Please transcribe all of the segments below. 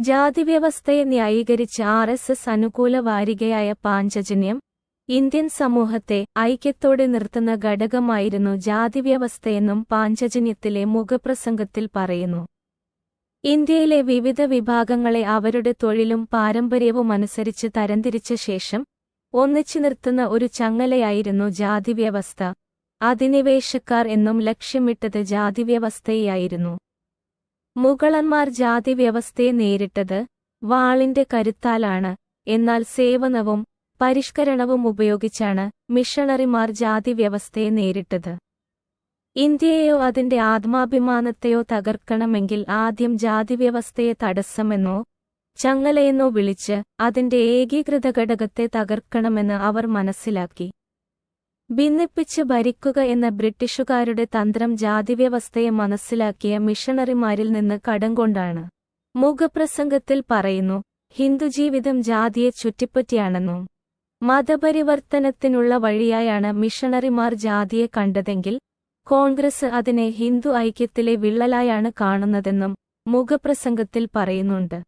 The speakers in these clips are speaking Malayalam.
ജാതിവ്യവസ്ഥയെ ന്യായീകരിച്ച് ആർ എസ് എസ് അനുകൂല വാരികയായ പാഞ്ചജന്യം ഇന്ത്യൻ സമൂഹത്തെ ഐക്യത്തോടെ നിർത്തുന്ന ഘടകമായിരുന്നു ജാതിവ്യവസ്ഥയെന്നും പാഞ്ചജന്യത്തിലെ മുഖപ്രസംഗത്തിൽ പറയുന്നു. ഇന്ത്യയിലെ വിവിധ വിഭാഗങ്ങളെ അവരുടെ തൊഴിലും പാരമ്പര്യവും അനുസരിച്ച് തരംതിരിച്ച ശേഷം ഒന്നിച്ചു നിർത്തുന്ന ഒരു ചങ്ങലയായിരുന്നു ജാതിവ്യവസ്ഥ. അധിനിവേശക്കാർ എന്നും ലക്ഷ്യമിട്ടത് ജാതിവ്യവസ്ഥയായിരുന്നു മുഗളന്മാർ ജാതി വ്യവസ്ഥയെ നേരിട്ടത് വാളിന്റെ കരുത്താലാണ്. എന്നാൽ സേവനവും പരിഷ്കരണവും ഉപയോഗിച്ചാണ് മിഷണറിമാർ ജാതിവ്യവസ്ഥയെ നേരിട്ടത്. ഇന്ത്യയെയോ അതിന്റെ ആത്മാഭിമാനത്തെയോ തകർക്കണമെങ്കിൽ ആദ്യം ജാതിവ്യവസ്ഥയെ തടസ്സമെന്നോ ചങ്ങലയെന്നോ വിളിച്ച് അതിന്റെ ഏകീകൃത ഘടകത്തെ തകർക്കണമെന്ന് അവർ മനസ്സിലാക്കി. ഭിന്നിപ്പിച്ച് ഭരിക്കുക എന്ന ബ്രിട്ടീഷുകാരുടെ തന്ത്രം ജാതിവ്യവസ്ഥയെ മനസ്സിലാക്കിയ മിഷണറിമാരിൽ നിന്ന് കടംകൊണ്ടാണ് മുഖപ്രസംഗത്തിൽ പറയുന്നു ഹിന്ദുജീവിതം ജാതിയെ ചുറ്റിപ്പറ്റിയാണെന്നും മതപരിവർത്തനത്തിനുള്ള വഴിയായാണ് മിഷണറിമാർ ജാതിയെ കണ്ടതെങ്കിൽ കോൺഗ്രസ് അതിനെ ഹിന്ദു ഐക്യത്തിലെ വിള്ളലായാണ് കാണുന്നതെന്നും മുഖപ്രസംഗത്തിൽ പറയുന്നുണ്ട്.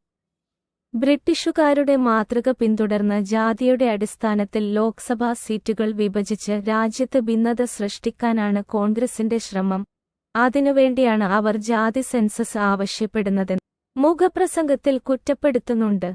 ബ്രിട്ടീഷുകാരുടെ മാതൃക പിന്തുടർന്ന് ജാതിയുടെ അടിസ്ഥാനത്തിൽ ലോക്സഭാ സീറ്റുകൾ വിഭജിച്ച് രാജ്യത്ത് ഭിന്നത സൃഷ്ടിക്കാനാണ് കോൺഗ്രസിന്റെ ശ്രമം. അതിനുവേണ്ടിയാണ് അവർ ജാതി സെൻസസ് ആവശ്യപ്പെടുന്നതെന്ന് മുഖപ്രസംഗത്തിൽ കുറ്റപ്പെടുത്തുന്നുണ്ട്.